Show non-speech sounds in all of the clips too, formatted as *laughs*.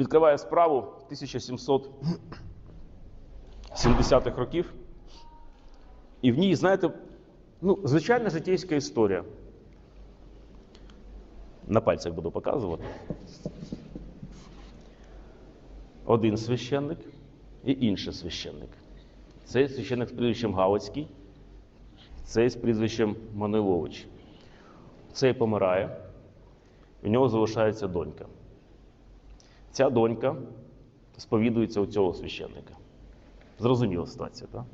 відкриває справу 1770-х років. І в ній, знаєте, ну, звичайна житейська історія. На пальцях буду показувати. Один священник і інший священник. Цей священник з прізвищем Галицький, цей з прізвищем Манилович. Цей помирає, у нього залишається донька. Ця донька сповідується у цього священника. Зрозуміла ситуація, так?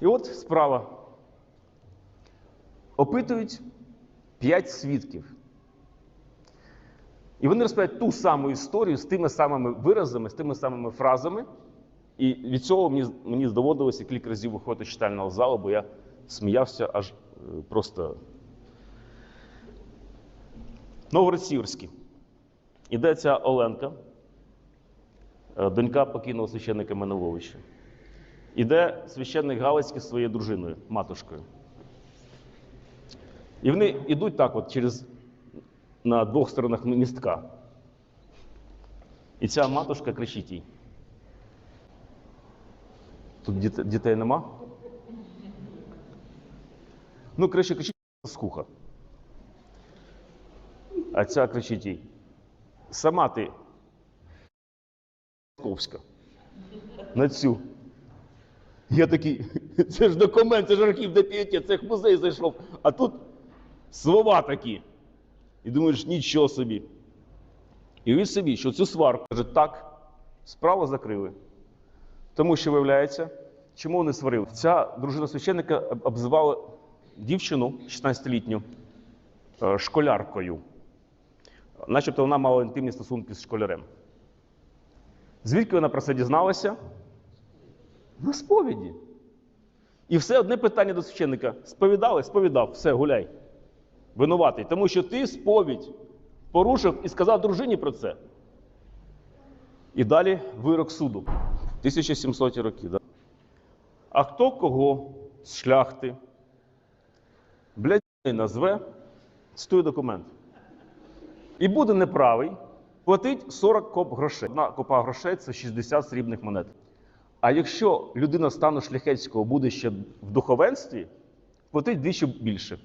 І от справа. Опитують п'ять свідків. І вони розповідають ту саму історію з тими самими виразами, з тими самими фразами. І від цього мені, мені доводилося кілька разів виходити з читального залу, бо я сміявся аж е, просто. Новгород-Сіверський. Іде ця Оленка, е, донька покинула священника Маниловича. Іде священник Галицький зі своєю дружиною, матушкою. І вони йдуть так, от через на двох сторонах містка. І ця матушка кричить їй. Тут діт- дітей нема? Ну, краще кричить скуха. А ця кричить їй. Сама ти Московська. На цю. Я такий, *laughs* це ж документ, це ж архів де п'яті, це ж музей зайшов. А тут слова такі. І думаєш, нічого собі. І уявіть собі, що цю сварку каже, так, справу закрили. Тому що виявляється, чому вони сварили? Ця дружина священника обзивала дівчину 16-літню е, школяркою. Начебто вона мала інтимні стосунки з школярем. Звідки вона про це дізналася? На сповіді. І все одне питання до священника: сповідали, сповідав, все, гуляй. Винуватий. Тому що ти сповідь порушив і сказав дружині про це. І далі вирок суду. 1700 роки. Да? А хто кого з шляхти? Блядь, назве, цитує документ. І буде неправий, платить 40 коп грошей. Одна копа грошей це 60 срібних монет. А якщо людина стану шляхетського буде ще в духовенстві, платить двічі більше.